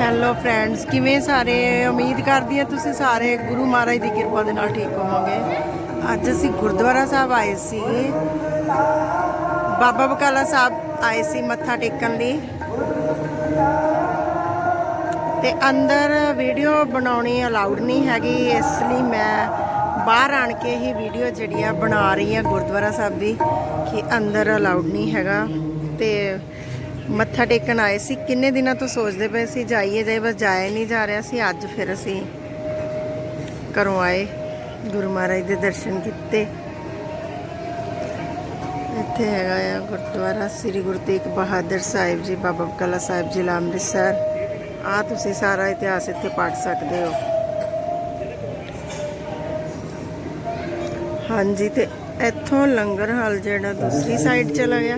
Hello friends ਕਿਵੇਂ ਸਾਰੇ? ਉਮੀਦ ਕਰਦੀ ਹਾਂ ਤੁਸੀਂ ਸਾਰੇ ਗੁਰੂ ਮਹਾਰਾਜ ਦੀ ਕਿਰਪਾ ਦੇ ਨਾਲ ਠੀਕ ਹੋਵੋਗੇ। ਅੱਜ ਅਸੀਂ ਗੁਰਦੁਆਰਾ ਸਾਹਿਬ ਆਏ ਸੀ। ਬਾਬਾ ਬਕਾਲਾ ਸਾਹਿਬ ਆਏ ਸੀ ਮੱਥਾ ਟੇਕਣ ਲਈ। ਤੇ ਅੰਦਰ ਵੀਡੀਓ ਬਣਾਉਣੀ ਅਲਾਉਡ ਨਹੀਂ ਹੈਗੀ, ਇਸ ਲਈ ਮੈਂ ਬਾਹਰ ਆਣ ਕੇ ਹੀ ਵੀਡੀਓ ਜਿਹੜੀ ਆ ਬਣਾ ਰਹੀ ਹਾਂ ਗੁਰਦੁਆਰਾ ਸਾਹਿਬ ਦੀ, ਕਿ ਅੰਦਰ ਅਲਾਉਡ ਨਹੀਂ ਹੈਗਾ। ਤੇ ਮੱਥਾ ਟੇਕਣ ਆਏ ਸੀ। ਕਿੰਨੇ ਦਿਨਾਂ ਤੋਂ ਸੋਚਦੇ ਪਏ ਸੀ, ਜਾਈਏ ਜਾਈਏ, ਬਸ ਜਾਇਆ ਨਹੀਂ ਜਾ ਰਿਹਾ ਸੀ। ਅੱਜ ਫਿਰ ਅਸੀਂ ਘਰੋਂ ਆਏ, ਗੁਰੂ ਮਹਾਰਾਜ ਦੇ ਦਰਸ਼ਨ ਕੀਤੇ। ਇੱਥੇ ਹੈਗਾ ਆ ਗੁਰਦੁਆਰਾ, ਸ੍ਰੀ ਗੁਰੂ ਤੇਗ ਬਹਾਦਰ ਸਾਹਿਬ ਜੀ, ਬਾਬਾ ਬਕਾਲਾ ਸਾਹਿਬ ਜ਼ਿਲ੍ਹਾ ਅੰਮ੍ਰਿਤਸਰ। ਆ ਤੁਸੀਂ ਸਾਰਾ ਇਤਿਹਾਸ ਇੱਥੇ ਪੜ੍ਹ ਸਕਦੇ ਹੋ। ਹਾਂਜੀ, ਤੇ ਇੱਥੋਂ ਲੰਗਰ ਹਾਲ ਜਿਹੜਾ ਦੂਸਰੀ ਸਾਈਡ ਚਲਾ ਗਿਆ।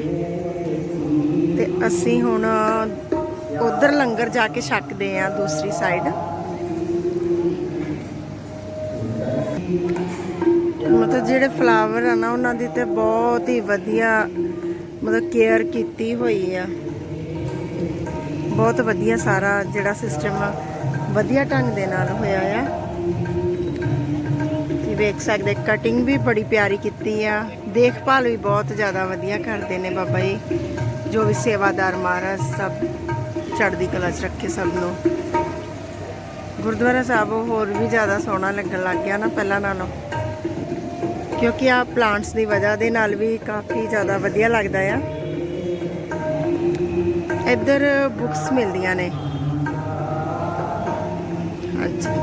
ਤੇ ਅਸੀਂ ਹੁਣ ਉਧਰ ਲੰਗਰ ਜਾ ਕੇ ਛਕਦੇ ਆ ਦੂਸਰੀ ਸਾਈਡ ਮਤਲਬ ਜਿਹੜੇ ਫਲਾਵਰ ਆ ਨਾ, ਉਹਨਾਂ ਦੀ ਤੇ ਬਹੁਤ ਹੀ ਵਧੀਆ ਮਤਲਬ ਕੇਅਰ ਕੀਤੀ ਹੋਈ ਆ। ਬਹੁਤ ਵਧੀਆ ਸਾਰਾ ਜਿਹੜਾ ਸਿਸਟਮ ਆ, ਵਧੀਆ ਢੰਗ ਦੇ ਨਾਲ ਹੋਇਆ ਆ। ਇਹ ਵੇਖ ਸਕਦੇ ਕਟਿੰਗ ਵੀ ਬੜੀ ਪਿਆਰੀ ਕੀਤੀ ਆ। ਦੇਖਭਾਲ ਵੀ ਬਹੁਤ ਜ਼ਿਆਦਾ ਵਧੀਆ ਕਰਦੇ ਨੇ ਬਾਬਾ ਜੀ। ਜੋ ਵੀ ਸੇਵਾਦਾਰ ਮਹਾਰਾਜ ਸਭ ਚੜ੍ਹਦੀ ਕਲਾ 'ਚ ਰੱਖੇ ਸਭ ਨੂੰ। ਗੁਰਦੁਆਰਾ ਸਾਹਿਬ ਹੋਰ ਵੀ ਜ਼ਿਆਦਾ ਸੋਹਣਾ ਲੱਗਣ ਲੱਗ ਗਿਆ ਨਾ ਪਹਿਲਾਂ ਨਾਲੋਂ। ਕਿਉਂਕਿ ਆ ਪਲਾਂਟਸ ਦੀ ਵਜ੍ਹਾ ਦੇ ਨਾਲ ਵੀ ਕਾਫੀ ਜ਼ਿਆਦਾ ਵਧੀਆ ਲੱਗਦਾ ਆ। ਇੱਧਰ ਬੁੱਕਸ ਮਿਲਦੀਆਂ ਨੇ। ਹਾਂਜੀ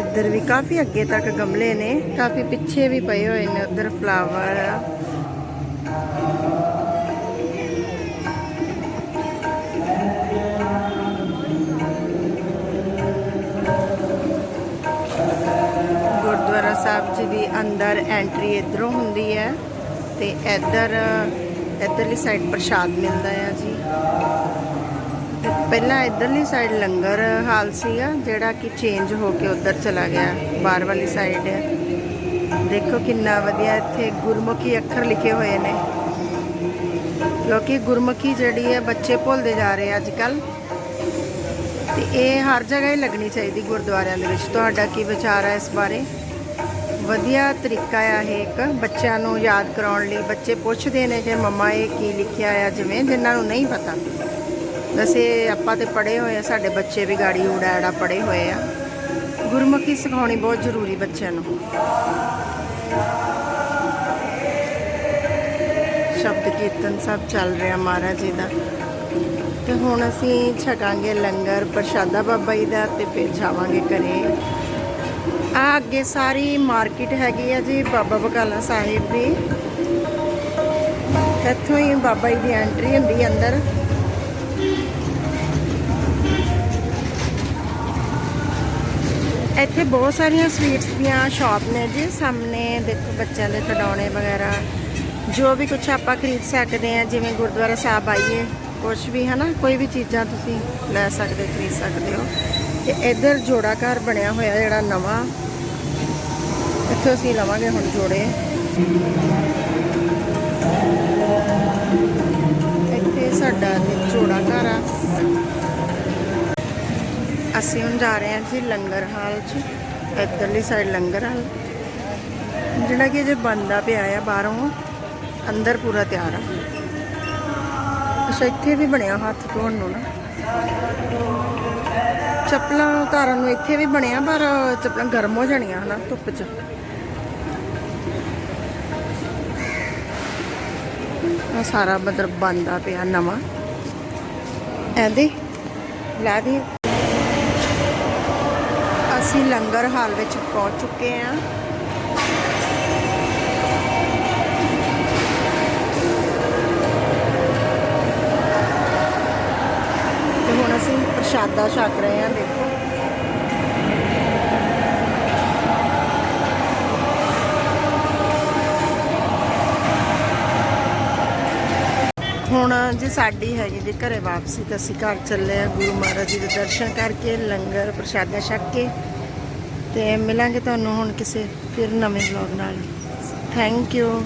ਇੱਧਰ ਵੀ ਕਾਫੀ ਅੱਗੇ ਤੱਕ ਗਮਲੇ ਨੇ। ਕਾਫੀ ਪਿੱਛੇ ਵੀ ਪਏ ਹੋਏ ਨੇ ਉੱਧਰ ਫਲਾਵਰ ਗੁਰਦੁਆਰਾ ਦੀ ਅੰਦਰ ਐਂਟਰੀ ਇਧਰੋਂ ਹੁੰਦੀ ਹੈ ਤੇ ਇੱਧਰ, ਇੱਧਰਲੀ ਸਾਈਡ ਪ੍ਰਸ਼ਾਦ ਮਿਲਦਾ ਹੈ ਜੀ। ਪਹਿਲਾਂ ਇੱਧਰਲੀ ਸਾਈਡ ਲੰਗਰ ਹਾਲ ਸੀਗਾ, ਜਿਹੜਾ ਕਿ ਚੇਂਜ ਹੋ ਕੇ ਉੱਧਰ ਚਲਾ ਗਿਆ, ਬਾਹਰ ਵਾਲੀ ਸਾਈਡ ਹੈ ਦੇਖੋ ਕਿੰਨਾ ਵਧੀਆ ਇੱਥੇ ਗੁਰਮੁਖੀ ਅੱਖਰ ਲਿਖੇ ਹੋਏ ਨੇ। ਕਿਉਂਕਿ ਗੁਰਮੁਖੀ ਜਿਹੜੀ ਹੈ ਬੱਚੇ ਭੁੱਲਦੇ ਜਾ ਰਹੇ ਅੱਜ ਕੱਲ ਤੇ ਇਹ ਹਰ ਜਗ੍ਹਾ ਹੀ ਲੱਗਣੀ ਚਾਹੀਦੀ ਗੁਰਦੁਆਰਿਆਂ ਦੇ ਵਿੱਚ। ਤੁਹਾਡਾ ਕੀ ਵਿਚਾਰ ਹੈ ਇਸ ਬਾਰੇ? ਵਧੀਆ ਤਰੀਕਾ ਆ ਇਹ ਇੱਕ। ਬੱਚਿਆਂ ਨੂੰ ਯਾਦ ਕਰਾਉਣ ਲਈ ਬੱਚੇ ਪੁੱਛਦੇ ਨੇ ਕਿ ਮੰਮਾ ਇਹ ਕੀ ਲਿਖਿਆ ਆ, ਜਿਵੇਂ ਜਿਨ੍ਹਾਂ ਨੂੰ ਨਹੀਂ ਪਤਾ। ਵੈਸੇ ਆਪਾਂ ਤੇ ਪੜ੍ਹੇ ਹੋਏ ਆ, ਸਾਡੇ ਬੱਚੇ ਵੀ ਗਾੜੀ ਊੜਾ ਐੜਾ ਪੜ੍ਹੇ ਹੋਏ ਆ। ਗੁਰਮੁਖੀ ਸਿਖਾਉਣੀ ਬਹੁਤ ਜ਼ਰੂਰੀ ਬੱਚਿਆਂ ਨੂੰ। ਸ਼ਬਦ ਕੀਰਤਨ ਸਭ ਚੱਲ ਰਿਹਾ ਮਹਾਰਾਜ ਜੀ ਦਾ। ਤੇ ਹੁਣ ਅਸੀਂ ਛਕਾਂਗੇ ਲੰਗਰ ਪ੍ਰਸ਼ਾਦਾ ਬਾਬਾ ਜੀ ਦਾ ਤੇ ਫਿਰ ਜਾਵਾਂਗੇ ਘਰੇ। ਆ ਅੱਗੇ ਸਾਰੀ ਮਾਰਕੀਟ ਹੈਗੀ ਆ ਜੀ ਬਾਬਾ ਬਕਾਲਾ ਸਾਹਿਬ ਦੀ। ਇੱਥੋਂ ਹੀ ਬਾਬਾ ਜੀ ਦੀ ਐਂਟਰੀ ਹੁੰਦੀ ਅੰਦਰ। ਇੱਥੇ ਬਹੁਤ ਸਾਰੀਆਂ ਸਵੀਟਸ ਦੀਆਂ ਸ਼ਾਪ ਨੇ ਜੀ। ਸਾਹਮਣੇ ਦੇਖੋ ਬੱਚਿਆਂ ਦੇ ਖਿਡੌਣੇ ਵਗੈਰਾ। ਜੋ ਵੀ ਕੁਝ ਆਪਾਂ ਖਰੀਦ ਸਕਦੇ ਆ, ਜਿਵੇਂ ਗੁਰਦੁਆਰਾ ਸਾਹਿਬ ਆਈਏ ਕੁਝ ਵੀ ਹਨਾ, ਕੋਈ ਵੀ ਚੀਜ਼ਾਂ ਤੁਸੀਂ ਲੈ ਸਕਦੇ, ਖਰੀਦ ਸਕਦੇ ਹੋ। ਤੇ ਇੱਧਰ ਜੋੜਾ ਘਰ ਬਣਿਆ ਹੋਇਆ ਜਿਹੜਾ ਨਵਾਂ। ਇੱਥੇ ਅਸੀਂ ਲਵਾਂਗੇ ਹੁਣ ਜੋੜੇ। ਇੱਥੇ ਸਾਡਾ ਜੋੜਾ ਘਰ ਆ। ਅਸੀਂ ਹੁਣ ਜਾ ਰਹੇ ਹਾਂ ਜੀ ਲੰਗਰ ਹਾਲ 'ਚ, ਇੱਧਰਲੀ ਸਾਈਡ ਲੰਗਰ ਹਾਲ। ਜਿਹੜਾ ਕਿ ਜੇ ਬੰਦਾ ਪਿਆ ਆ ਬਾਹਰੋਂ, ਅੰਦਰ ਪੂਰਾ ਤਿਆਰ ਆ। ਅੱਛਾ, ਇੱਥੇ ਵੀ ਬਣਿਆ ਹੱਥ ਧੋਣ ਨੂੰ ਨਾ। ਚੱਪਲਾਂ ਧਾਰਨ ਨੂੰ ਇੱਥੇ ਵੀ ਬਣਿਆ, ਪਰ ਚੱਪਲਾਂ ਗਰਮ ਹੋ ਜਾਣੀਆਂ ਹਨਾ ਧੁੱਪ 'ਚ। ਆ ਸਾਰਾ ਮਤਲਬ ਬੰਦਾ ਪਿਆ ਨਵਾਂ। ਐਂਦੇ, ਲੈ ਦੀ ਅਸੀਂ ਲੰਗਰ ਹਾਲ ਵਿੱਚ ਪਹੁੰਚ ਚੁੱਕੇ ਹਾਂ ਪ੍ਰਸ਼ਾਦਾ ਛਕ ਰਹੇ ਹਾਂ ਦੇਖੋ। ਹੁਣ ਜੀ ਸਾਡੀ ਹੈਗੀ ਜੀ ਘਰੇ ਵਾਪਸੀ ਤਾਂ ਅਸੀਂ ਘਰ ਚੱਲੇ ਆ ਗੁਰੂ ਮਹਾਰਾਜ ਜੀ ਦੇ ਦਰਸ਼ਨ ਕਰਕੇ, ਲੰਗਰ ਪ੍ਰਸ਼ਾਦਾ ਛਕ ਕੇ ਤੇ ਮਿਲਾਂਗੇ ਤੁਹਾਨੂੰ ਹੁਣ ਕਿਸੇ ਫਿਰ ਨਵੇਂ ਵਲੌਗ ਨਾਲ। Thank you